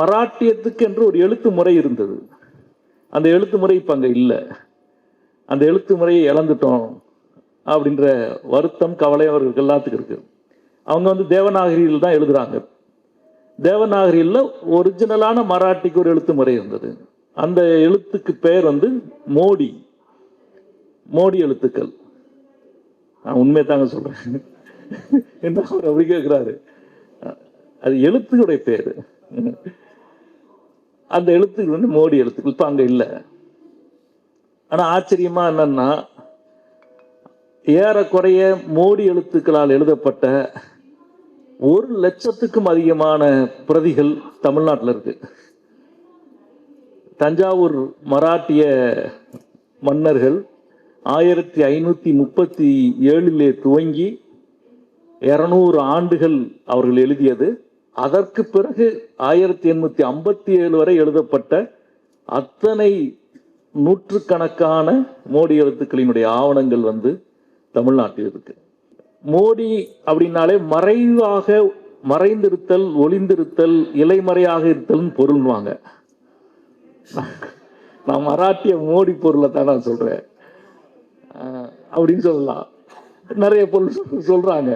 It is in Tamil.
மராட்டியத்துக்கு என்று ஒரு எழுத்து முறை இருந்தது. அந்த எழுத்து முறை இப்போ அங்கே இல்லை. அந்த எழுத்து முறையை இழந்துட்டோம் அப்படின்ற வருத்தம் கவலை அவர்களுக்கு எல்லாத்துக்கும் இருக்குது அவங்க வந்து தேவநாகரியில் தான் எழுதுறாங்க. தேவநாகரியில் ஒரிஜினலான மராட்டிக்கு ஒரு எழுத்து முறை இருந்தது. அந்த எழுத்துக்கு பெயர் வந்து மோடி. மோடி எழுத்துக்கள். நான் உண்மையை தாங்க சொல்கிறேன் என்ன அவர் அப்படி கேட்குறாரு? அது எழுத்துடைய பேர். அந்த எழுத்துக்கள் வந்து மோடி எழுத்துக்கள் இப்போ அங்கே இல்லை. ஆனால் ஆச்சரியமாக என்னன்னா ஏறக்குறைய மோடி எழுத்துக்களால் எழுதப்பட்ட ஒரு லட்சத்துக்கும் அதிகமான பிரதிகள் தமிழ்நாட்டில் இருக்கு. தஞ்சாவூர் மராட்டிய மன்னர்கள் ஆயிரத்தி ஐநூற்றி முப்பத்தி ஏழிலே துவங்கி இரநூறு ஆண்டுகள் அவர்கள் எழுதியது. அதற்கு பிறகு ஆயிரத்தி எண்ணூற்றி ஐம்பத்தி ஏழு வரை எழுதப்பட்ட அத்தனை நூற்றுக்கணக்கான மோடி எழுத்துக்களினுடைய ஆவணங்கள் வந்து தமிழ்நாட்டில் இருக்கு. மோடி அப்படின்னாலே மறைவாக மறைந்திருத்தல் ஒளிந்திருத்தல் இலைமறையாக இருத்தல்னு பொருள்வாங்க. நான் மராட்டிய மோடி பொருளை தான் நான் சொல்கிறேன் அப்படின்னு சொல்லலாம். நிறைய பொருள் சொல்கிறாங்க